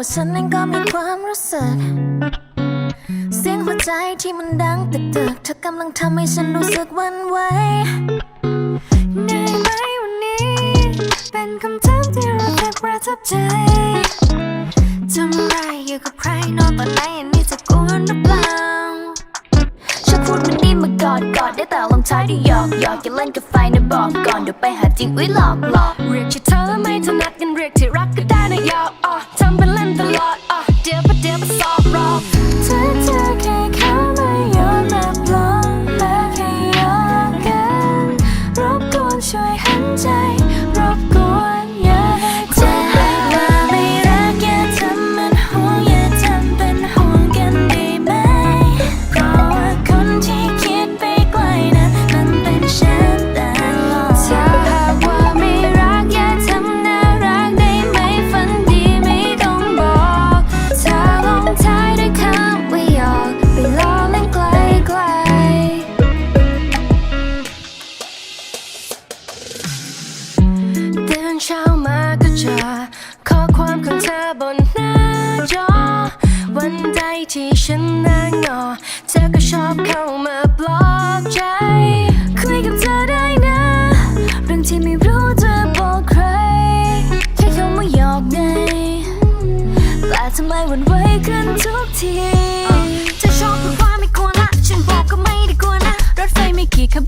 ว่าฉันเองก็มีความรู้สึก เสียงหัวใจที่มันดังตึกตึกเธอกำลังทำให้ฉันรู้สึกวันไหวเหนื่อยไหมวันนี้ เป็นคำถามที่เราแค่ประทับใจทำอะไรอยู่กับใครนอนตอนไหนอันนี้จะกวนหรือเปล่าชอบพูดมันนี่มากอดกอดได้แต่ลงท้ายด้วยหยอกหยอกอย่าเล่นกับไฟนะบอกก่อนเดี๋ยวไปหาจริงอุ้ยหลอกหลอกเรียกชื่อ เธอบนหน้าจอ วันใดที่ฉันนั่งงอ เธอก็ชอบเข้ามาปลอบใจ คุยกับเธอได้นะ เรื่องที่ไม่รู้จะบอกใคร แค่คำว่าหยอกไงแต่ทำไมหวันไหวขึ้นทุกทีเธอชอบพูดว่าไม่ควรละ ฉันบอกก็ไม่ได้ควรนะ รถไฟไม่กี่ขบ